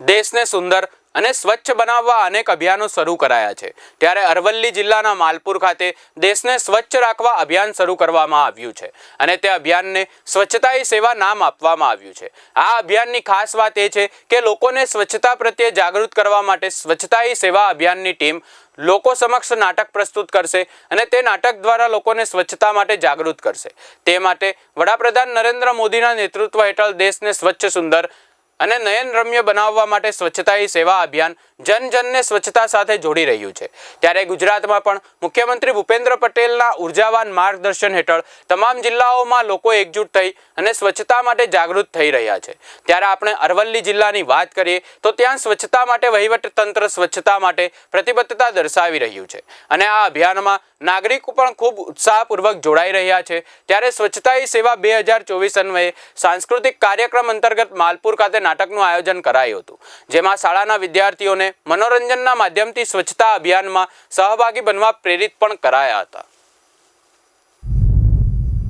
દેશને સુંદર અને સ્વચ્છ બનાવવા અનેક અભિયાનો શરૂ કરાયા છે. ત્યારે અરવલ્લી જિલ્લાના માલપુર ખાતે દેશને સ્વચ્છ રાખવા અભિયાન શરૂ કરવામાં આવ્યું છે અને તે અભિયાનને સ્વચ્છતા સેવા નામ આપવામાં આવ્યું છે. આ અભિયાનની ખાસ વાત એ છે કે લોકોને સ્વચ્છતા પ્રત્યે જાગૃત કરવા માટે સ્વચ્છતા સેવા અભિયાનની ટીમ લોકો સમક્ષ નાટક પ્રસ્તુત કરશે અને તે નાટક દ્વારા લોકોને સ્વચ્છતા માટે જાગૃત કરશે. તે માટે વડાપ્રધાન નરેન્દ્ર મોદીના નેતૃત્વ હેઠળ દેશને સ્વચ્છ, સુંદર અને નયન રમ્ય બનાવવા માટે સ્વચ્છતા હી સેવા અભિયાન જન જનને સ્વચ્છતા સાથે જોડી રહ્યું છે. ત્યારે ગુજરાતમાં પણ મુખ્યમંત્રી ભૂપેન્દ્ર પટેલના ઉર્જાવાન માર્ગદર્શન હેઠળ તમામ જિલ્લાઓમાં લોકો એકજૂટ થઈ અને સ્વચ્છતા માટે જાગૃત થઈ રહ્યા છે. ત્યારે આપણે અરવલ્લી જિલ્લાની વાત કરીએ તો ત્યાં સ્વચ્છતા માટે વહીવટતંત્ર સ્વચ્છતા માટે પ્રતિબદ્ધતા દર્શાવી રહ્યું છે. અને આ અભિયાનમાં નાગરિકો પણ ખૂબ ઉત્સાહપૂર્વક જોડાઈ રહ્યા છે. ત્યારે સ્વચ્છતા હી સેવા બે હજાર ચોવીસ અન્વયે સાંસ્કૃતિક કાર્યક્રમ અંતર્ગત માલપુર ખાતે નાટકનું આયોજન કરાયું હતું. જેમાં શાળાના વિદ્યાર્થીઓને મનોરંજનના માધ્યમથી સ્વચ્છતા અભિયાનમાં સહભાગી બનવા પ્રેરિત પણ કરાયા હતા.